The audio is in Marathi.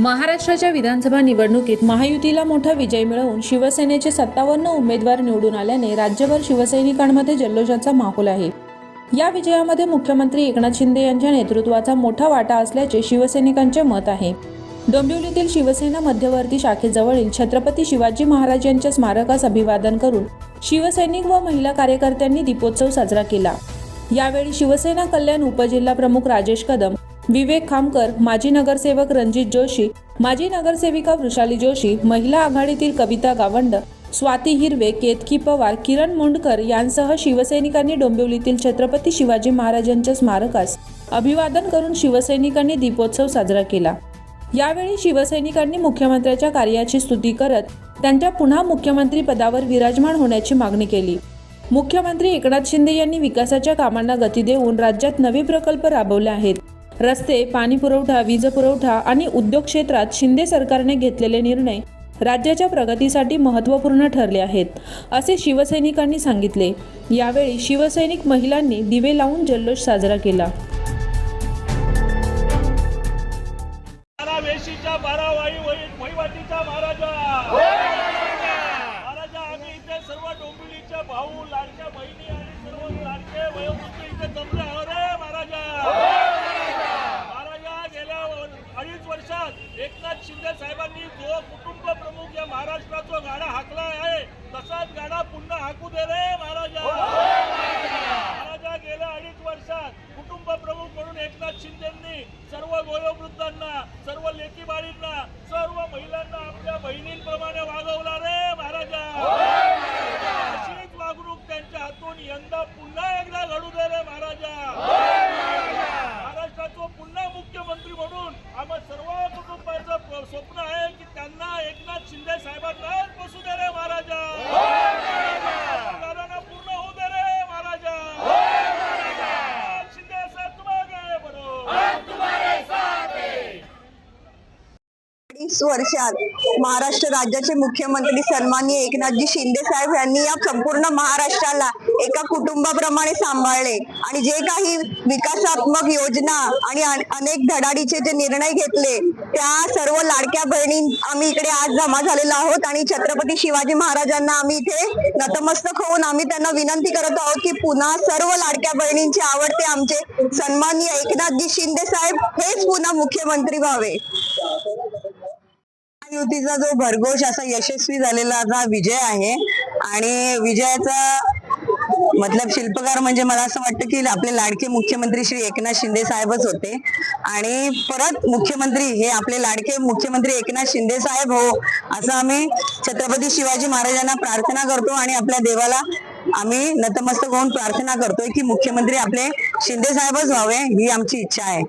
महाराष्ट्राच्या विधानसभा निवडणुकीत महायुतीला मोठा विजय मिळवून शिवसेनेचे सत्तावन्न उमेदवार निवडून आल्याने राज्यभर शिवसैनिकांमध्ये जल्लोषाचा माहोल आहे. या विजयामध्ये मुख्यमंत्री एकनाथ शिंदे यांच्या नेतृत्वाचा मोठा वाटा असल्याचे शिवसैनिकांचे मत आहे. डोंबिवलीतील शिवसेना मध्यवर्ती शाखेजवळील छत्रपती शिवाजी महाराज यांच्या स्मारकास अभिवादन करून शिवसैनिक व महिला कार्यकर्त्यांनी दीपोत्सव साजरा केला. यावेळी शिवसेना कल्याण उपजिल्हा प्रमुख राजेश कदम विवेक खामकर माजी नगरसेवक रणजित जोशी माजी नगरसेविका वृषाली जोशी महिला आघाडीतील कविता गावंड स्वाती हिरवे केतकी पवार किरण मुंडकर यांसह शिवसैनिकांनी डोंबिवलीतील छत्रपती शिवाजी महाराजांच्या स्मारकास अभिवादन करून शिवसैनिकांनी दीपोत्सव साजरा केला. यावेळी शिवसैनिकांनी मुख्यमंत्र्यांच्या कार्याची स्तुती करत त्यांच्या पुन्हा मुख्यमंत्री पदावर विराजमान होण्याची मागणी केली. मुख्यमंत्री एकनाथ शिंदे यांनी विकासाच्या कामांना गती देऊन राज्यात नवे प्रकल्प राबवले आहेत. रस्ते पाणी पुरवठा वीज पुरवठा आणि उद्योग क्षेत्रात शिंदे सरकारने घेतलेले निर्णय राज्याच्या प्रगतीसाठी महत्त्वपूर्ण ठरले आहेत असे शिवसैनिकांनी सांगितले. यावेळी शिवसैनिक महिलांनी दिवे लावून जल्लोष साजरा केला. सर्व भाऊ लाडक्या बहिणी आणि सर्व लाडके वयोवृद्ध इथे जमले आहोत रे महाराजा महाराजा गेल्या वर- अडीच वर्षात एकनाथ शिंदे साहेबांनी जो कुटुंब प्रमुख या महाराष्ट्राचा गाडा हाकला आहे तसाच गाडा पुन्हा हाकू दे रे महाराजा महाराजा गेल्या अडीच वर्षात कुटुंब प्रमुख म्हणून एकनाथ शिंदेंनी सर्व वयोवृद्धांना सर्व लेकी बाळींना सर्व महिलांना आपल्या बहिणींप्रमाणे वागवला रे महाराजा. अशीच वागणूक त्यांच्या हातून यंदा पुन्हा एकदा घडू दे रे महाराजा. महाराष्ट्राचं पुन्हा मुख्यमंत्री म्हणून आम्हा सर्व कुटुंबाचं स्वप्न आहे की त्यांना एकनाथ शिंदे साहेबांनाच बसू दे रे महाराजा घराणा पूर्ण होऊ दे रे महाराजा शिंदे साहेब तुम्हाला बरो अडीच वर्षात महाराष्ट्र राज्याचे मुख्यमंत्री सन्माननीय एकनाथजी शिंदे साहेब यांनी या संपूर्ण महाराष्ट्राला एका कुटुंबाप्रमाणे सांभाळले. आणि जे काही विकासात्मक योजना आणि अनेक धडाडीचे जे निर्णय घेतले त्या सर्व लाडक्या बहिणी आम्ही इकडे आज जमा झालेलो आहोत आणि छत्रपती शिवाजी महाराजांना आम्ही इथे नतमस्तक होऊन आम्ही त्यांना विनंती करत आहोत की पुन्हा सर्व लाडक्या बहिणींचे आवडते आमचे सन्माननीय एकनाथजी शिंदे साहेब हेच पुन्हा मुख्यमंत्री व्हावे. महायुतीचा जो भरघोष असा यशस्वी झालेला हा विजय आहे आणि विजयाचा मतलब शिल्पकार म्हणजे मला असं वाटतं की आपले लाडके मुख्यमंत्री श्री एकनाथ शिंदे साहेबच होते. आणि परत मुख्यमंत्री हे आपले लाडके मुख्यमंत्री एकनाथ शिंदे साहेब हो असं आम्ही छत्रपती शिवाजी महाराजांना प्रार्थना करतो आणि आपल्या देवाला आम्ही नतमस्तक होऊन प्रार्थना करतोय की मुख्यमंत्री आपले शिंदे साहेबच व्हावे ही आमची इच्छा आहे.